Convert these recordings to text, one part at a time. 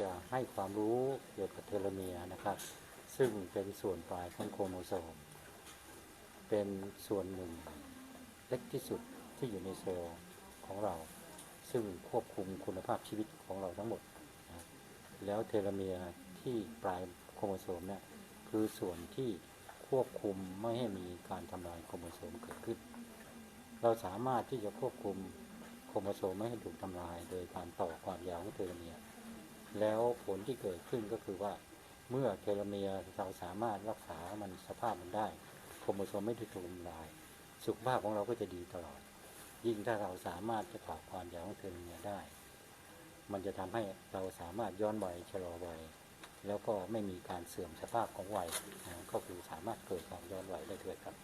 จะให้ความรู้เกี่ยวกับเทโลเมียนะครับ ซึ่งเป็นส่วนปลายของโครโมโซม เป็นส่วนหนึ่งเล็กที่สุดที่อยู่ในเซลล์ของเรา ซึ่งควบคุมคุณภาพชีวิตของเราทั้งหมดนะแล้วเทโลเมียที่ปลายโครโมโซมเนี่ยคือส่วนที่ควบคุมไม่ให้มีการทำลายโครโมโซมเกิดขึ้น เราสามารถที่จะควบคุมโครโมโซมไม่ให้ถูกทำลาย โดยการต่อความยาวของเทโลเมียร์ แล้วผลที่เกิดขึ้นก็คือว่าเมื่อเทโลเมียร์เราสามารถรักษามันสภาพมันได้โครโมโซมไม่ถูกทำลาย สุขภาพของเราก็จะดีตลอด ยิ่งถ้าเราสามารถจะต่อความยาวของเทโลเมียร์ได้ มันจะทำให้เราสามารถย้อนวัยชะลอวัยแล้วก็ไม่มีการเสื่อมสภาพของวัยนะก็คือสามารถเกิดความย้อนวัยได้ด้วยครับ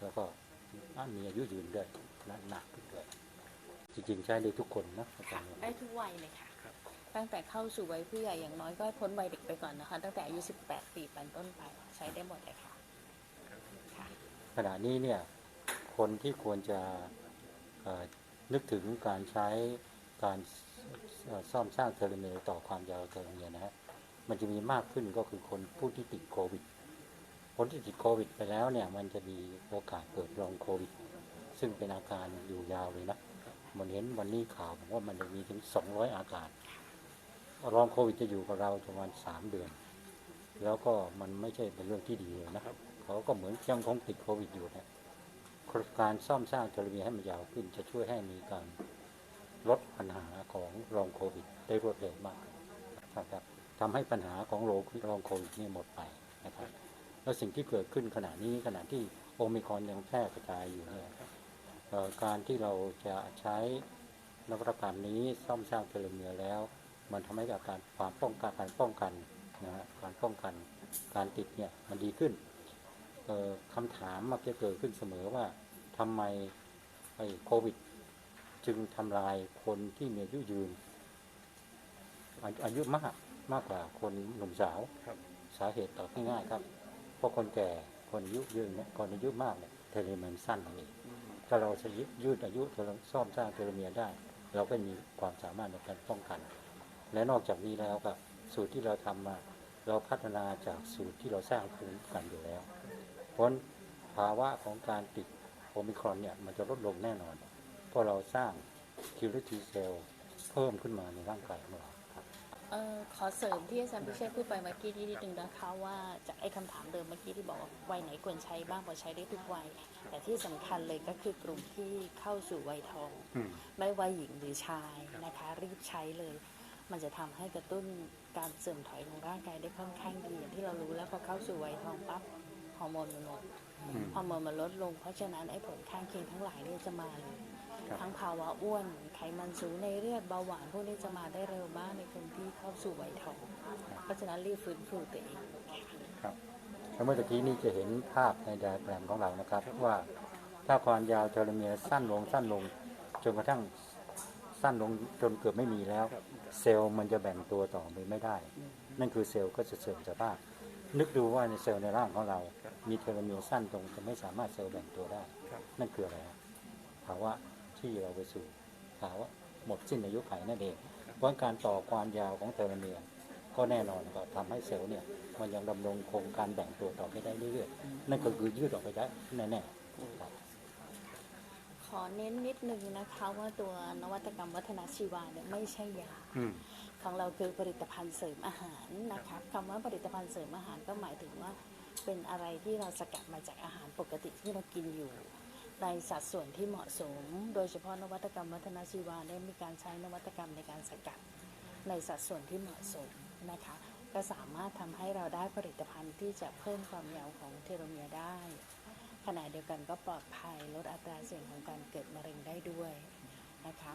แล้วก็มีอายุยืนด้วยและหนักขึ้นด้วยจริงๆใช้ได้ทุกคนนะอาจารย์ได้ทุกวัยเลยค่ะ ตั้งแต่เข้าสู่วัยผู้ใหญ่อย่างน้อยก็พ้นวัยเด็กไปก่อนนะคะ ตั้งแต่อายุ 18 ปีเป็นต้นไปใช้ได้หมดเลยค่ะขณะนี้เนี่ยคนที่ควรจะนึกถึงการใช้การซ่อมสร้างเทโลเมียต่อความยาวเทโลเมียนะฮะมันจะมีมากขึ้นก็คือคนผู้ที่ติดโควิดคนที่ติดโควิดไปแล้วเนี่ยมันจะมีโอกาสเกิดรองโควิด ซึ่งเป็นอาการอยู่ยาวเลยนะมันเห็นวันนี้ข่าวบอกว่ามันจะมีถึง 200 อาการ รองโควิดจะอยู่กับเราประมาณ3เดือน แล้วก็มันไม่ใช่เป็นเรื่องที่ดีเลยนะครับ เขาก็เหมือนยังคงติดโควิดอยู่นะการซ่อมสร้างเทโลเมีให้มันยาวขึ้น จะช่วยให้มีการลดปัญหาของรองโควิด ได้รวดเร็วมากนะครับทำให้ปัญหาของโรครองโควิดนี่หมดไปนะครับ แล้วสิ่งที่เกิดขึ้นขณะนี้ขณะที่โอมิคอนยังแพร่กระจายอยู่เนี่ยการที่เราจะใช้นวัตกรรมนี้ซ่อมสร้างเทโลเมียร์แล้ว มันทำให้กับการความป้องกันการป้องกันนะฮะการป้องกันการติดเนี่ยมันดีขึ้นเอ่อคำถามมักจะเกิดขึ้นเสมอว่าทำไมไอ้โควิด จึงทำลายคนที่มีอายุยืนอาอายุมากมากกว่าคนหนุ่มสาวครับสาเหตุตอบง่ายๆครับเพราะคนแก่คนอายุยืนเนี่ยคนอายุมากเนี่ยเทโลเมียร์สั้นนั่นเองถ้าเราจะยืดอายุเทโลซ่อมสร้างเทโลเมียร์ได้ เราก็มีความสามารถในการป้องกัน และนอกจากนี้แล้วครับสูตรที่เราทำมาเราพัฒนาจากสูตรที่เราสร้างภูมิคุ้มกันอยู่แล้ว เพราะฉะนั้นภาวะของการติดโอมิครอนเนี่ยมันจะลดลงแน่นอน เพราะเราสร้างคิวริทีเซลเพิ่มขึ้นมาในร่างกายของเราครับเอ่อขอเสริมที่อาจารย์พิเชษพูดไปเมื่อกี้นิดนึงนะคะว่าจากไอ้คำถามเดิมเมื่อกี้ที่บอกว่าวัยไหนควรใช้บ้างพอใช้ได้ทุกวัย แต่ที่สำคัญเลยก็คือกลุ่มที่เข้าสู่วัยทองอืมไม่ว่าหญิงหรือชายนะคะ รีบใช้เลย มันจะทำให้กระตุ้นการเสื่อมถอยของร่างกายได้ค่อนข้างดีอย่างที่เรารู้แล้วพอเข้าสู่วัยทองปั๊บฮอร์โมนมันลดอืมฮอร์โมนมันลดลง เพราะฉะนั้นไอ้ผลข้างเคียงทั้งหลายเนี่ยจะมาเลยครับทั้งภาวะอ้วนไขมันสูงในเลือดเบาหวานพวกนี้จะมาได้เร็วมากในคนที่เข้าสู่วัยทองเพราะฉะนั้นรีบฟื้นฟูตัวเองครับแล้วเมื่อตะกี้นี้จะเห็นภาพในไดอะแกรมของเรานะครับ ว่าถ้าความยาวเทโลเมียร์สั้นลงสั้นลงจนกระทั่ง สั้นลงจนเกือบไม่มีแล้ว เซลล์มันจะแบ่งตัวต่อไปไม่ได้ นั่นคือเซลล์ก็จะเสื่อมสภาพนึกดูว่าในเซลล์ในร่างของเรา มีเทโลเมียร์สั้นตรงจะไม่สามารถเซลล์แบ่งตัวได้ครับนั่นคืออะไรครับภาวะที่เราไปสู่ภาวะหมดสิ้นอายุไขนั่นเอง เพราะการต่อความยาวของเทโลเมียร์ก็แน่นอนก็ทำให้เซลล์เนี่ยมันยังดำรงคงการแบ่งตัวต่อไปได้เรื่อยๆ นั่นก็คือยืดออกไปได้แน่ๆครับ ขอเน้นนิดนึงนะคะว่าตัวนวัตกรรมวัฒนชีวาเนี่ยไม่ใช่ยา อืม ของเราคือผลิตภัณฑ์เสริมอาหารนะคะคำว่าผลิตภัณฑ์เสริมอาหารก็หมายถึงว่า เป็นอะไรที่เราสกัดมาจากอาหารปกติที่เรากินอยู่ ในสัดส่วนที่เหมาะสม โดยเฉพาะนวัตกรรมวัฒนชีวาเนี่ยมีการใช้นวัตกรรมในการสกัด ในสัดส่วนที่เหมาะสมนะคะ ก็สามารถทำให้เราได้ผลิตภัณฑ์ที่จะเพิ่มความยาวของเทโลเมียร์ได้ข ณะเดียวกันก็ปลอดภัยลดอัตราเสี่ยงของการเกิดมะเร็งได้ด้วยนะคะ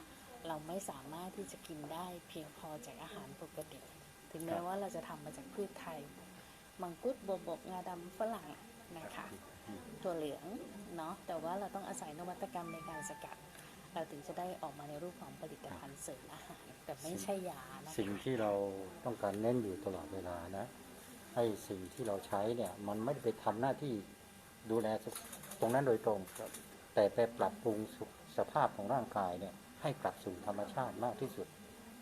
เราไม่สามารถที่จะกินได้เพียงพอจากอาหารปกติ ถึงแม้ว่าเราจะทำมาจากพืชไทย มังคุดบวบกงาดำฝรั่งนะคะถั่วเหลืองเนาะแต่ว่าเราต้องอาศัยนวัตกรรมในการสกัดเราถึงจะได้ออกมาในรูปของผลิตภัณฑ์เสริมอาหารแต่ไม่ใช่ยานะคะสิ่งที่เราต้องการเน้นอยู่ตลอดเวลานะให้สิ่งที่เราใช้เนี่ยมันไม่ได้ไปทำหน้าที่ ดูแลตรงนั้นโดยตรงแต่ไปปรับปรุงสสภาพของร่างกายเนี่ยให้กลับสู่ธรรมชาติมากที่สุด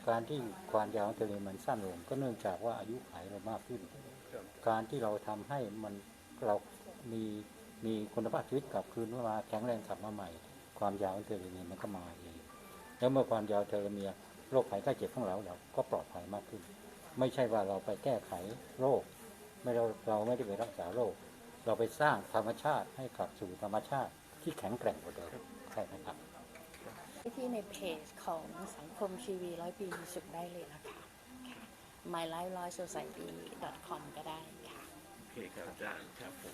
การที่ความยาวของทะเลมันสั้นลงก็เนื่องจากว่าอายุขัยเรามากขึ้น การที่เราทำให้มันเรามีมีคุณภาพชีวิตกลับคืนมาแข็งแรงกลับมาใหม่ ความยาวของเทเลเมียมันก็มาเองแล้วเมื่อความยาวเทเลเมียโรคภัยไข้เจ็บของเราเราก็ปลอดภัยมากขึ้น ไม่ใช่ว่าเราไปแก้ไขโรค ไม่เราเราไม่ได้ไปรักษาโรค เราไปสร้างธรรมชาติให้กลับสู่ธรรมชาติที่แข็งแกร่งกว่าเดิมใช่ไหมครับ ที่ในเพจของสังคมชีวีร้อยปีมีสุขได้เลยนะคะค่ะ my life loy society com ก็ได้ค่ะ โอเคครับอาจารย์ครับผม